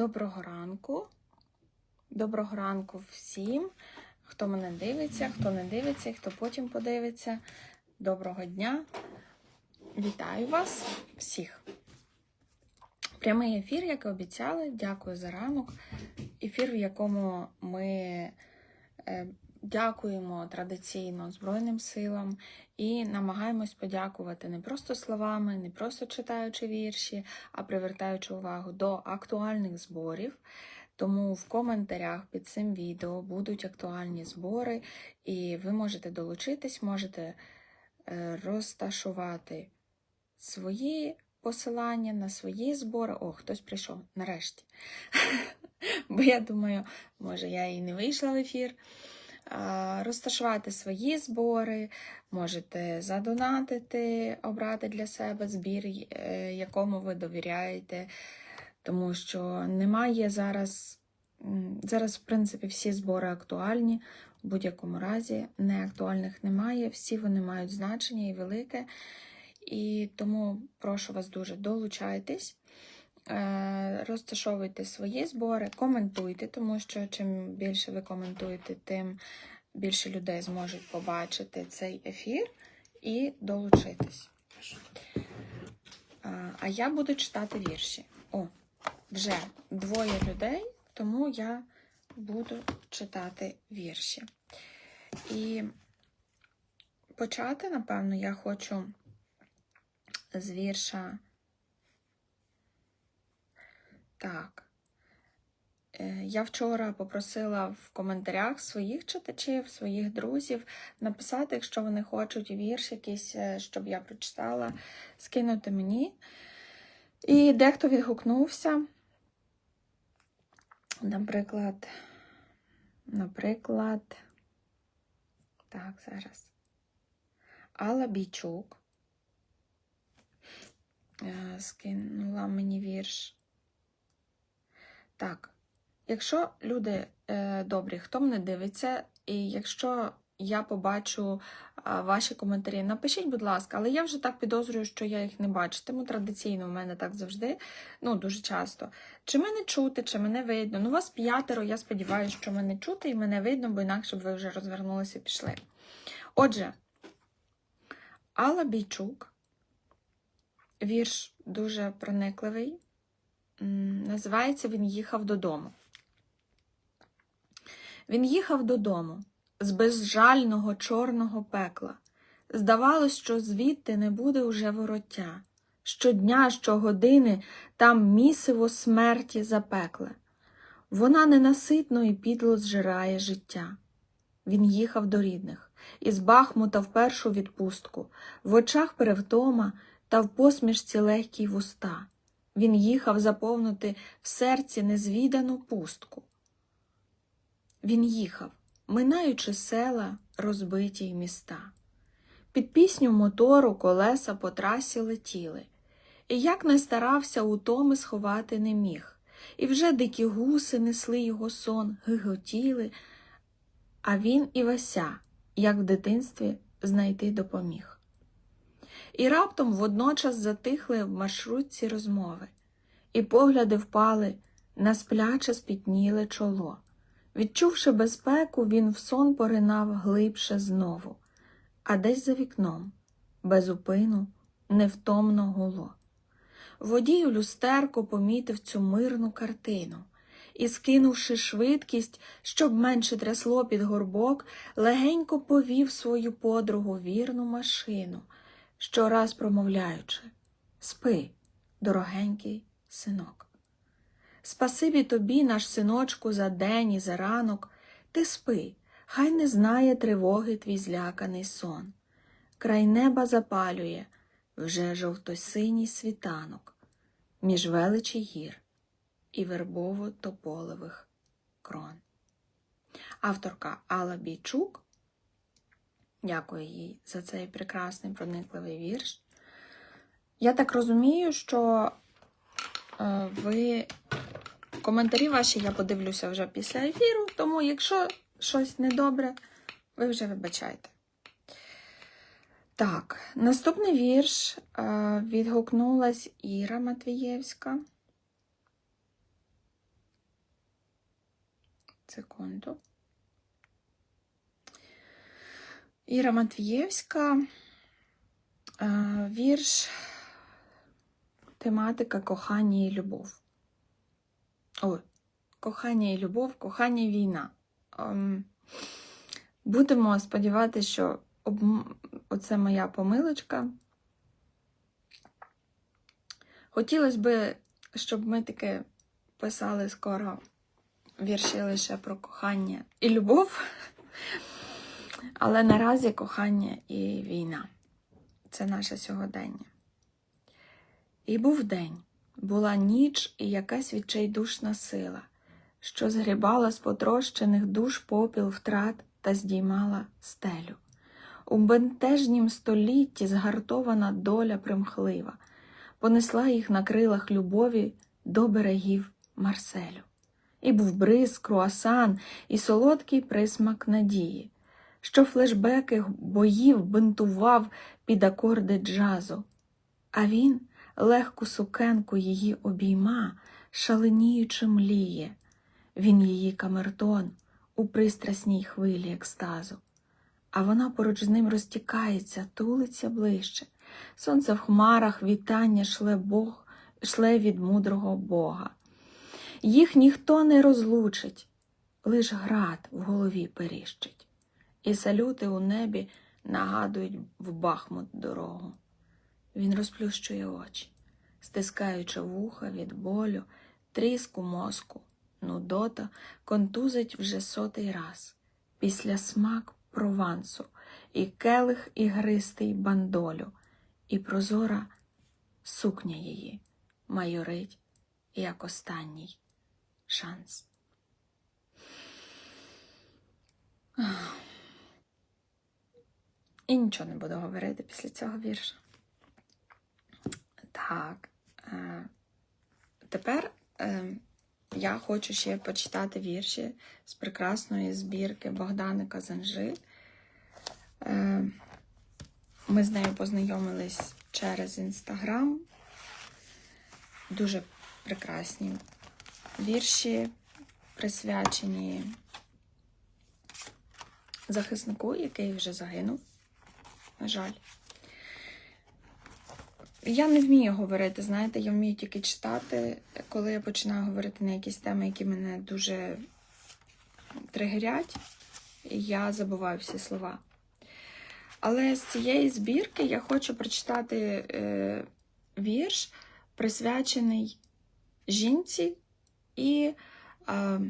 Доброго ранку. Доброго ранку всім, хто мене дивиться, хто не дивиться, хто потім подивиться. Доброго дня. Вітаю вас всіх. Прямий ефір, як і обіцяли. Дякую за ранок. Ефір, в якому ми е, дякуємо традиційно Збройним силам і намагаємось подякувати не просто словами, не просто читаючи вірші, а привертаючи увагу до актуальних зборів. Тому в коментарях під цим відео будуть актуальні збори, і ви можете долучитись, можете е, розташувати свої посилання на свої збори. О, хтось прийшов нарешті. Бо я думаю, може, я і не вийшла в ефір. Розташувати свої збори, можете задонатити, обрати для себе збір, е, якому ви довіряєте. Тому що немає зараз, зараз, в принципі, всі збори актуальні, в будь-якому разі неактуальних немає, всі вони мають значення і велике. І тому прошу вас дуже долучайтесь, розташовуйте свої збори, коментуйте, тому що чим більше ви коментуєте, тим більше людей зможуть побачити цей ефір і долучитись. А, А я буду читати вірші. О, вже двоє людей, тому я буду читати вірші. І почати, напевно, я хочу з вірша. Так. Е, Я вчора попросила в коментарях своїх читачів, своїх друзів написати, якщо вони хочуть вірш якийсь, е, щоб я прочитала, скинути мені. І дехто відгукнувся. Наприклад, наприклад, так, зараз. Алла Бійчук е, скинула мені вірш. Так, якщо люди е, добрі, хто мене дивиться, і якщо я побачу а, ваші коментарі, напишіть, будь ласка, але я вже так підозрюю, що я їх не бачитиму. Традиційно в мене так завжди, ну дуже часто. Чи мене чути, чи мене видно? Ну, вас п'ятеро, я сподіваюся, що мене чути і мене видно, бо інакше б ви вже розвернулися і пішли. Отже, Алла Бійчук, вірш дуже проникливий. Називається Він їхав додому. Він їхав додому з безжального чорного пекла. Здавалось, що звідти не буде уже вороття. Щодня, щогодини там місиво смерті запекле. Вона ненаситно і підло зжирає життя. Він їхав до рідних, із Бахмута в першу відпустку, в очах перевтома та в посмішці легкій вуста. Він їхав заповнити в серці незвідану пустку. Він їхав, минаючи села, розбиті й міста. Під пісню мотору колеса по трасі летіли, і як не старався, утоми сховати не міг. І вже дикі гуси несли його сон, гиготіли, а він і Вася, як в дитинстві, знайти допоміг. І раптом водночас затихли в маршрутці розмови, і погляди впали на спляче спітніле чоло. Відчувши безпеку, він в сон поринав глибше знову, а десь за вікном, без упину, невтомно гуло. Водій у люстерко помітив цю мирну картину і, скинувши швидкість, щоб менше трясло під горбок, легенько повів свою подругу вірну машину, щораз промовляючи Спи, дорогенький синок. Спасибі тобі, наш синочку, за день і за ранок, ти спи, хай не знає тривоги твій зляканий сон. Край неба запалює вже жовто-синій світанок, між величі гір і вербово-тополевих крон. Авторка Алла Бійчук. Дякую їй за цей прекрасний проникливий вірш. Я так розумію, що е, ви коментарі ваші я подивлюся вже після ефіру, тому якщо щось недобре, ви вже вибачайте. Так, наступний вірш е, відгукнулась Іра Матвієвська. Секунду. Іра Матвієвська. е, Вірш тематика кохання і любов. Ой, кохання і любов, кохання і війна. Ем, Будемо сподіватися, що об... оце моя помилочка. Хотілося б, щоб ми таки писали скоро вірші лише про кохання і любов, але наразі кохання і війна це наше сьогодення. І був день, була ніч і якась відчайдушна сила, що згрібала з потрощених душ попіл втрат та здіймала стелю. У бентежнім столітті згартована доля примхлива, понесла їх на крилах любові до берегів Марселю. І був бриз, круасан і солодкий присмак надії, що флешбеки боїв бинтував під акорди джазу, а він легку сукенку її обійма, шаленіючи мліє. Він її камертон у пристрасній хвилі екстазу. А вона поруч з ним розтікається, тулиться ближче. Сонце в хмарах вітання шле Бог, шле від мудрого Бога. Їх ніхто не розлучить, лиш град в голові періщить, і салюти у небі нагадують в бахмут дорогу. Він розплющує очі, стискаючи вуха від болю, тріску мозку, нудота контузить вже сотий раз, після смак провансу, і келих ігристий бандолю, і прозора сукня її майорить, як останній шанс. І нічого не буду говорити після цього вірша. Так. Е, тепер е, я хочу ще почитати вірші з прекрасної збірки Богдани Казанжи. Е, ми з нею познайомились через Інстаграм. Дуже прекрасні вірші, присвячені захиснику, який вже загинув. На жаль. Я не вмію говорити, знаєте, я вмію тільки читати, коли я починаю говорити на якісь теми, які мене дуже тригерять, я забуваю всі слова. Але з цієї збірки я хочу прочитати е, вірш, присвячений жінці і е,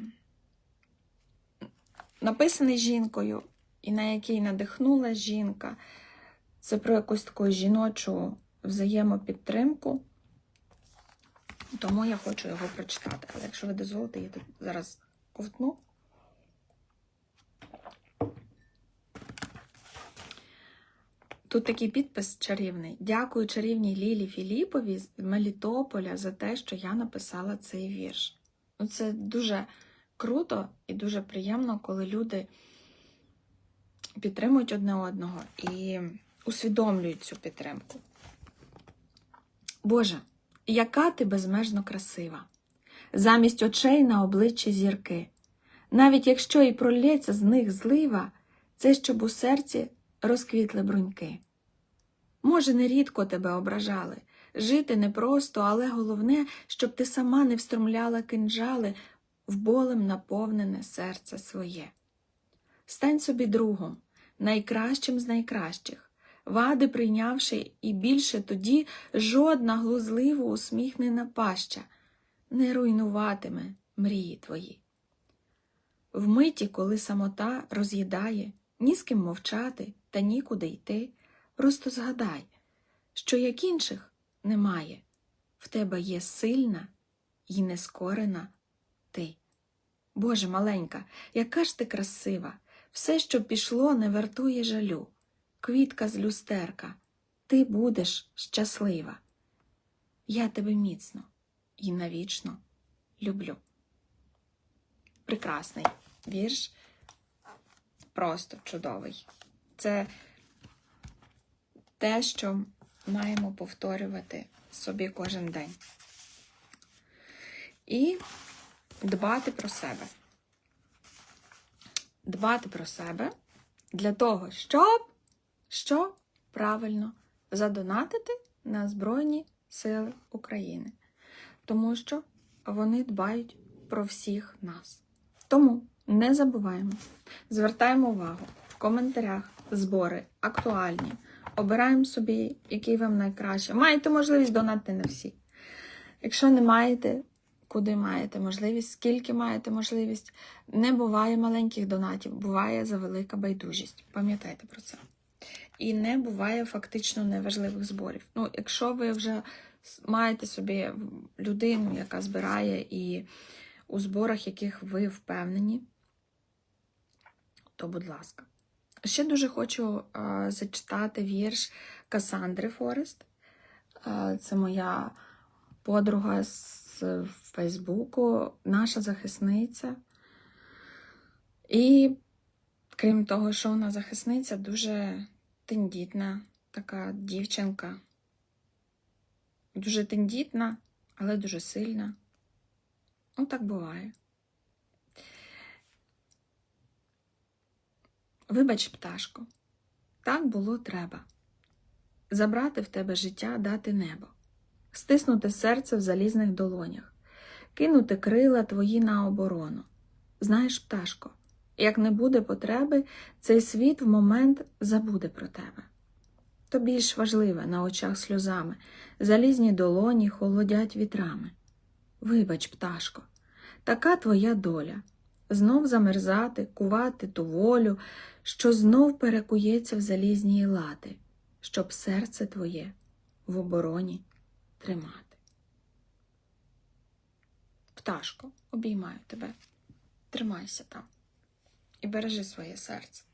написаний жінкою, і на який надихнула жінка. Це про якусь таку жіночу взаємопідтримку. Тому я хочу його прочитати. Але якщо ви дозволите, я тут зараз ковтну. Тут такий підпис чарівний. Дякую чарівній Лілі Філіпові з Мелітополя за те, що я написала цей вірш. Ну, Це дуже круто і дуже приємно, коли люди підтримують одне одного і усвідомлюють цю підтримку. Боже, яка ти безмежно красива! Замість очей на обличчі зірки. Навіть якщо і пролється з них злива, це щоб у серці розквітли бруньки. Може, нерідко тебе ображали, жити непросто, але головне, щоб ти сама не встромляла кинджали в болем наповнене серце своє. Стань собі другом, найкращим з найкращих, вади прийнявши, і більше тоді жодна глузливо усміхнена паща не руйнуватиме мрії твої. Вмиті, коли самота роз'їдає, ні з ким мовчати та нікуди йти, просто згадай, що як інших немає, в тебе є сильна і нескорена ти. Боже маленька, яка ж ти красива, все, що пішло, не вартує жалю. Квітка з люстерка, ти будеш щаслива. Я тебе міцно і навічно люблю. Прекрасний вірш, просто чудовий. Це те, що маємо повторювати собі кожен день. І дбати про себе. дбати про себе для того, щоб що правильно задонатити на Збройні Сили України. Тому що вони дбають про всіх нас. Тому не забуваємо, звертаємо увагу в коментарях збори актуальні. Обираємо собі, який вам найкраще. Маєте можливість донати на всі. Якщо не маєте, куди маєте можливість, скільки маєте можливість, не буває маленьких донатів, буває завелика байдужість. Пам'ятайте про це. І не буває фактично неважливих зборів. Ну, якщо ви вже маєте собі людину, яка збирає, і у зборах яких ви впевнені, то будь ласка. Ще дуже хочу а, зачитати вірш Касандри Форест. А, це моя подруга з Фейсбуку, наша захисниця. І крім того, що вона захисниця, дуже тендітна така дівчинка. Дуже тендітна, але дуже сильна. Ну, так буває. Вибач, пташко, так було треба. Забрати в тебе життя, дати небо, стиснути серце в залізних долонях, кинути крила твої на оборону. Знаєш, пташко, як не буде потреби, цей світ в момент забуде про тебе. То більш важливе на очах сльозами, залізні долоні холодять вітрами. Вибач, пташко, така твоя доля знов замерзати, кувати ту волю, що знов перекується в залізні лати, щоб серце твоє в обороні тримати. Пташко, обіймаю тебе, тримайся там і бережи своє серце.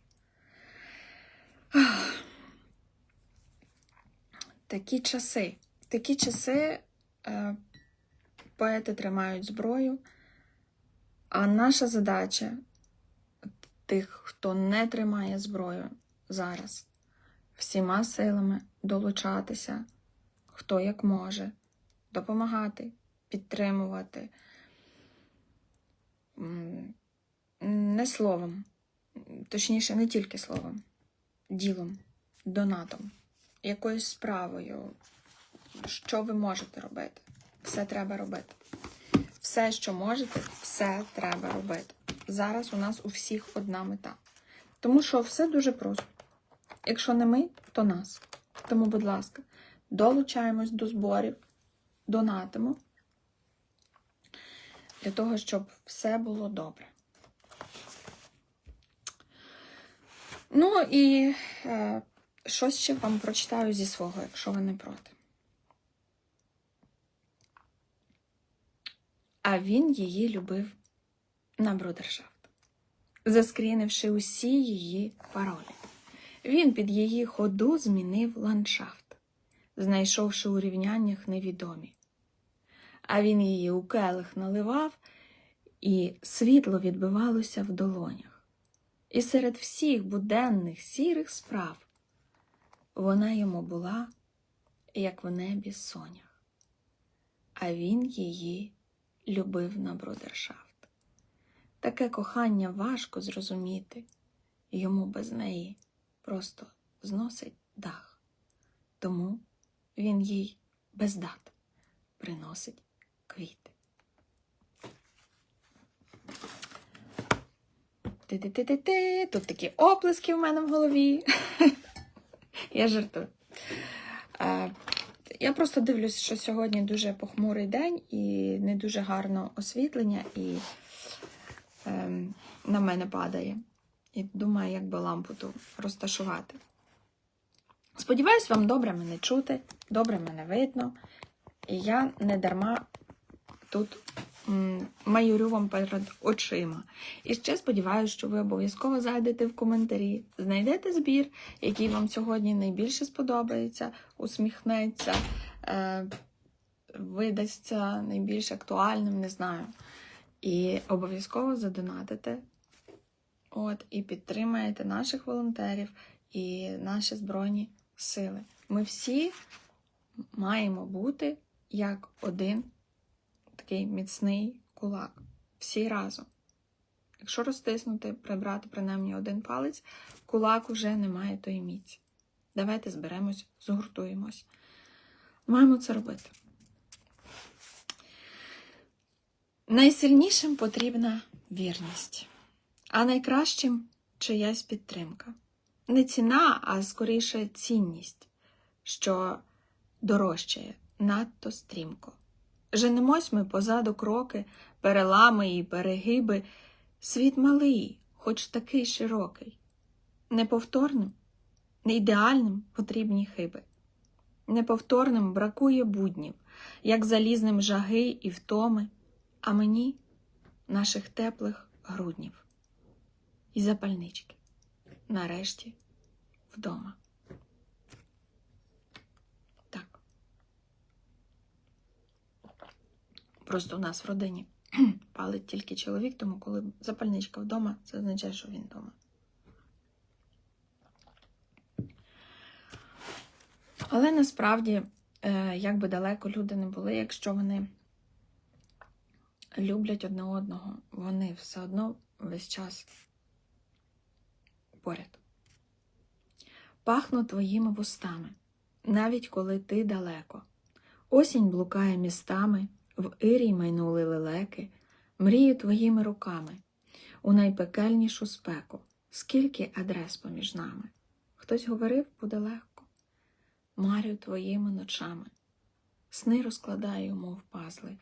Такі часи, такі часи е, поети тримають зброю, а наша задача тих, хто не тримає зброю зараз, всіма силами долучатися, хто як може, допомагати, підтримувати. Не словом, точніше, не тільки словом, ділом, донатом, якоюсь справою, що ви можете робити. Все треба робити. Все, що можете, все треба робити. Зараз у нас у всіх одна мета. Тому що все дуже просто. Якщо не ми, то нас. Тому, будь ласка, долучаємось до зборів, донатимо для того, щоб все було добре. Ну і е, щось ще вам прочитаю зі свого, якщо ви не проти. А він її любив на брудершафт, заскрінивши усі її паролі. Він під її ходу змінив ландшафт, знайшовши у рівняннях невідомі. А він її у келих наливав, і світло відбивалося в долонях. І серед всіх буденних сірих справ вона йому була, як в небі сонях, а він її любив на брудершафт. Таке кохання важко зрозуміти, йому без неї просто зносить дах. Тому він їй без дат приносить квіти. Ти-ти-ти-ти-ти. Тут такі оплески в мене в голові. Я жартую. Я просто дивлюсь, що сьогодні дуже похмурий день і не дуже гарно освітлення, і ем, на мене падає. І думаю, як би лампу ту розташувати. Сподіваюсь, вам добре мене чути, добре мене видно. І я не дарма тут майорю вам перед очима. І ще сподіваюся, що ви обов'язково зайдете в коментарі, знайдете збір, який вам сьогодні найбільше сподобається, усміхнеться, е, видасться найбільш актуальним, не знаю. І обов'язково задонатите. От, і підтримаєте наших волонтерів і наші Збройні сили. Ми всі маємо бути як один такий міцний кулак. Всі разом. Якщо розтиснути, прибрати принаймні один палець, кулак уже не має тої міці. Давайте зберемось, згуртуємось. Маємо це робити. Найсильнішим потрібна вірність, а найкращим чиясь підтримка. Не ціна, а скоріше цінність, що дорожчає надто стрімко. Женемось ми позаду кроки, перелами і перегиби. Світ малий, хоч такий широкий. Неповторним, не ідеальним потрібні хиби. Неповторним бракує буднів, як залізним жаги і втоми, а мені наших теплих груднів і запальнички. Нарешті вдома. Так. Просто у нас в родині палить тільки чоловік, тому коли запальничка вдома, це означає, що він вдома. Але насправді, е, як би далеко люди не були, якщо вони люблять одне одного, вони все одно весь час поряд. Пахну твоїми вустами, навіть коли ти далеко. Осінь блукає містами, в ірій майнули лелеки, мрію твоїми руками, у найпекельнішу спеку, скільки адрес поміж нами. Хтось говорив, буде легко. Марю твоїми ночами, сни розкладаю, мов пазли,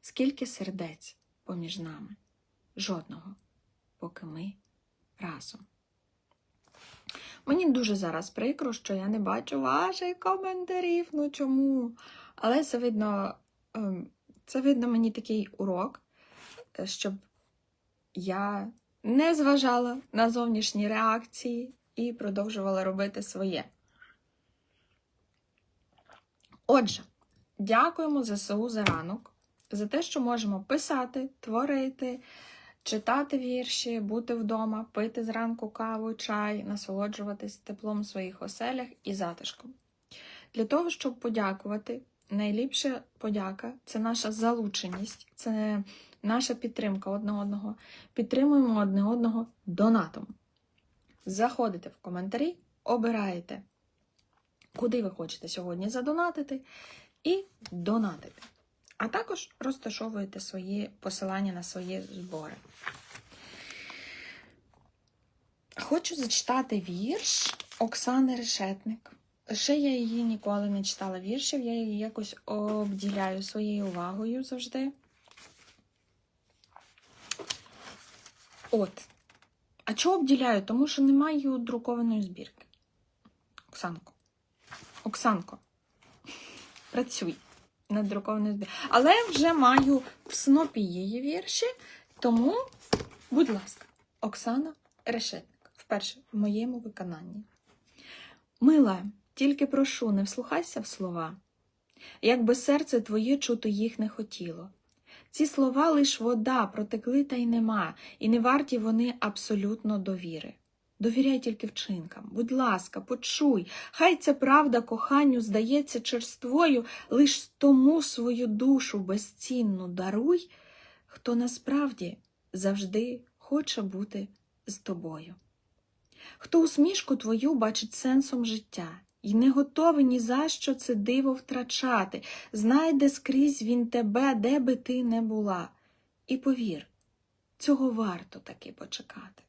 скільки сердець поміж нами, жодного, поки ми разом. Мені дуже зараз прикро, що я не бачу ваших коментарів. Ну чому? Але це видно, ем, це видно мені такий урок, е, щоб я не зважала на зовнішні реакції і продовжувала робити своє. Отже, дякуємо ЗСУ за ранок, за те, що можемо писати, творити, читати вірші, бути вдома, пити зранку каву, чай, насолоджуватись теплом в своїх оселях і затишком. Для того, щоб подякувати, найліпша подяка це наша залученість, це наша підтримка одне одного. Підтримуємо одне одного донатом. Заходите в коментарі, обираєте, куди ви хочете сьогодні задонатити, і донатите. А також розташовуєте свої посилання на свої збори. Хочу зачитати вірш Оксани Решетник. Ще я її ніколи не читала віршів, я її якось обділяю своєю увагою завжди. От. А чого обділяю? Тому що немає друкованої збірки. Оксанко. Оксанко. Працюй над друкованою збіркою. Але вже маю в снопі її вірші, тому, будь ласка, Оксана Решетник. Вперше в моєму виконанні. Мила, тільки прошу, не вслухайся в слова, якби серце твоє чути їх не хотіло. Ці слова лиш вода, протекли та й нема, і не варті вони абсолютно довіри. Довіряй тільки вчинкам. Будь ласка, почуй, хай ця правда коханню здається черствою, лиш тому свою душу безцінну даруй, хто насправді завжди хоче бути з тобою. Хто усмішку твою бачить сенсом життя, і не готовий ні за що це диво втрачати, знайде скрізь він тебе, де би ти не була. І повір, цього варто таки почекати.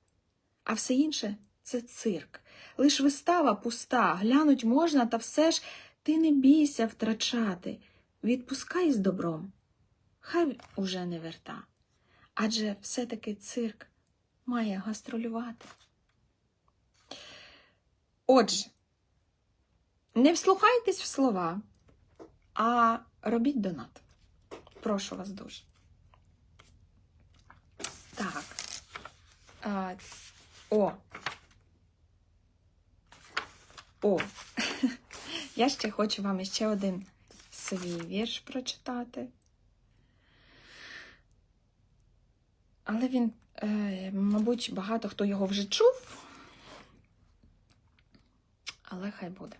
А все інше це цирк. Лиш вистава пуста, глянуть можна, та все ж ти не бійся втрачати. Відпускай з добром, хай уже не верта. Адже все-таки цирк має гастролювати. Отже, не вслухайтесь в слова, а робіть донат. Прошу вас дуже. Так. А, О. О. Я ще хочу вам ще один свій вірш прочитати. Але він, е, мабуть, багато хто його вже чув. Але хай буде.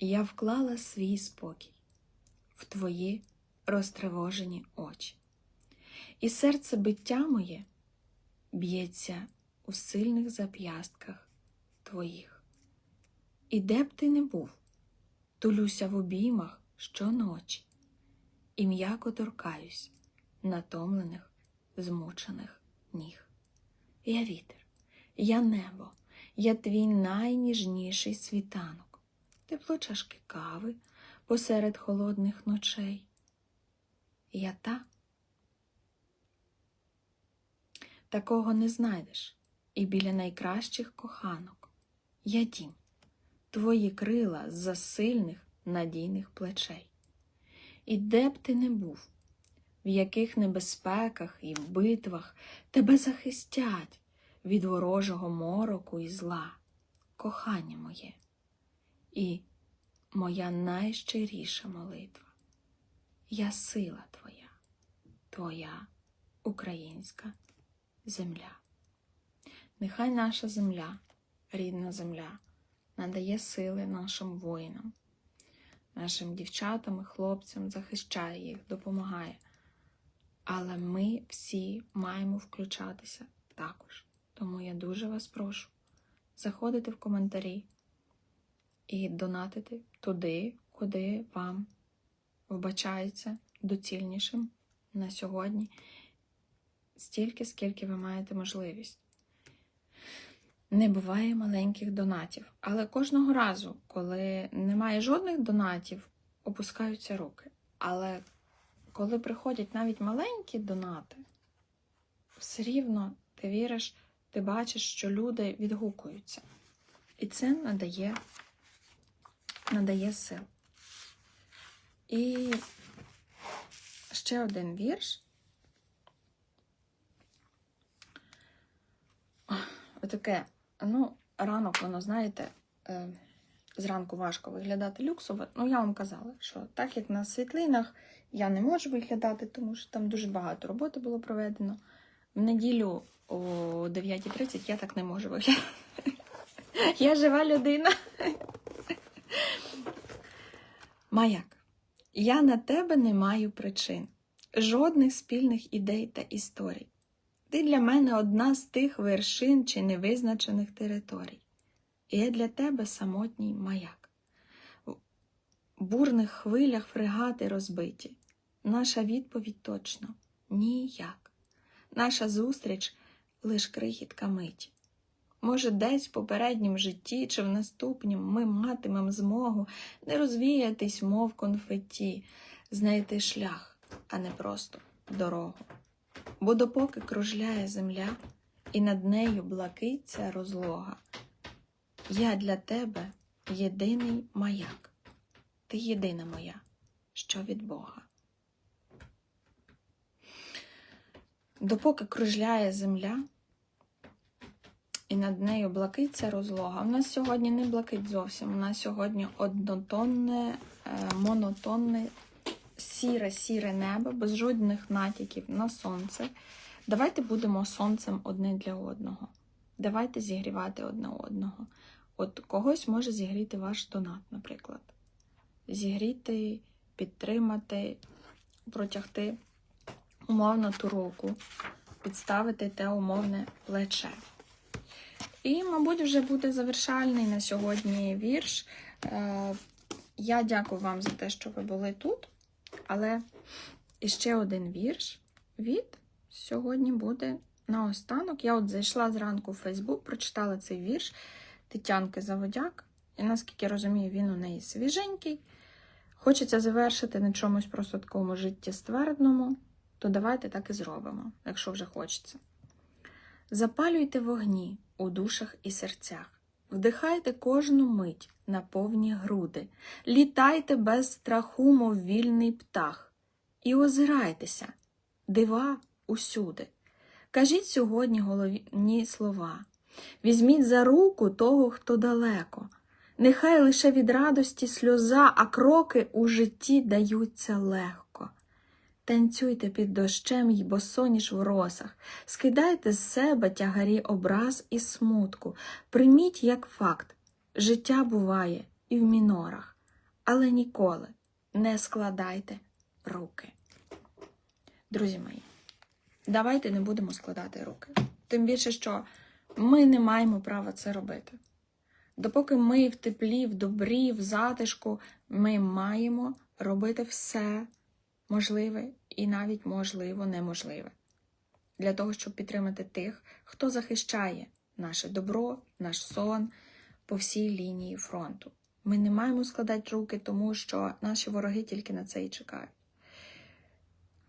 Я вклала свій спокій в твої розтривожені очі, і серце биття моє б'ється у сильних зап'ястках твоїх. І де б ти не був, тулюся в обіймах щоночі і м'яко торкаюсь натомлених, змучених ніг. Я вітер, я небо, я твій найніжніший світанок, тепло чашки кави посеред холодних ночей. Я та. Такого не знайдеш і біля найкращих коханок. Я дім, твої крила з-за сильних надійних плечей. І де б ти не був, в яких небезпеках і битвах тебе захистять від ворожого мороку і зла, кохання моє, і моя найщиріша молитва. Я сила твоя, твоя українська земля. Нехай наша земля, рідна земля, надає сили нашим воїнам, нашим дівчатам і хлопцям, захищає їх, допомагає. Але ми всі маємо включатися також. Тому я дуже вас прошу заходити в коментарі і донатити туди, куди вам вбачається доцільнішим на сьогодні, стільки, скільки ви маєте можливість. Не буває маленьких донатів, але кожного разу, коли немає жодних донатів, опускаються руки. Але коли приходять навіть маленькі донати, все рівно ти віриш, ти бачиш, що люди відгукуються. І це надає, надає сил. І ще один вірш. Отаке, ну, ранок, воно, знаєте, е, зранку важко виглядати люксово. Ну, я вам казала, що так як на світлинах я не можу виглядати, тому що там дуже багато роботи було проведено. В неділю о 9.30 я так не можу виглядати. Я жива людина. Маяк. Я на тебе не маю причин, жодних спільних ідей та історій. Ти для мене одна з тих вершин чи невизначених територій. І я для тебе самотній маяк. В бурних хвилях фрегати розбиті. Наша відповідь точно ніяк. Наша зустріч лиш крихітка миті. Може, десь в попереднім житті чи в наступнім ми матимемо змогу не розвіятись, мов конфетті, знайти шлях, а не просто дорогу. Бо допоки кружляє земля, і над нею блакиться розлога, я для тебе єдиний маяк, ти єдина моя, що від Бога. Допоки кружляє земля, і над нею блакиться розлога. У нас сьогодні не блакить зовсім. У нас сьогодні однотонне, е, монотонне, сіре-сіре небо, без жодних натяків на сонце. Давайте будемо сонцем одне для одного. Давайте зігрівати одне одного. От когось може зігріти ваш донат, наприклад. Зігріти, підтримати, протягти умовно ту руку, підставити те умовне плече. І, мабуть, вже буде завершальний на сьогодні вірш. Е, Я дякую вам за те, що ви були тут. Але іще один вірш від сьогодні буде наостанок. Я от зайшла зранку в Фейсбук, прочитала цей вірш Тетянки Заводяк. І наскільки я розумію, він у неї свіженький. Хочеться завершити на чомусь просто такому життєствердному, то давайте так і зробимо, якщо вже хочеться. Запалюйте вогні у душах і серцях, вдихайте кожну мить на повні груди, літайте без страху, мов вільний птах, і озирайтеся, дива усюди. Кажіть сьогодні головні слова, візьміть за руку того, хто далеко. Нехай лише від радості сльоза, а кроки у житті даються легко. Танцюйте під дощем й босоніж в росах, скидайте з себе тягарі образ і смутку, прийміть як факт, життя буває і в мінорах, але ніколи не складайте руки. Друзі мої, давайте не будемо складати руки. Тим більше, що ми не маємо права це робити. Допоки ми в теплі, в добрі, в затишку, ми маємо робити все можливе і навіть можливо неможливе для того, щоб підтримати тих, хто захищає наше добро, наш сон по всій лінії фронту. Ми не маємо складати руки, тому що наші вороги тільки на це і чекають.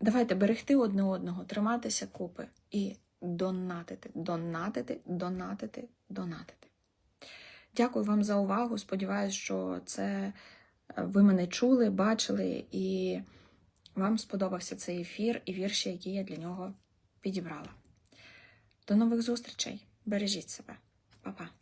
Давайте берегти одне одного, триматися купи і донатити, донатити, донатити, донатити. Дякую вам за увагу. Сподіваюсь, що це е, ви мене чули, бачили, і вам сподобався цей ефір і вірші, які я для нього підібрала. До нових зустрічей. Бережіть себе. Па-па.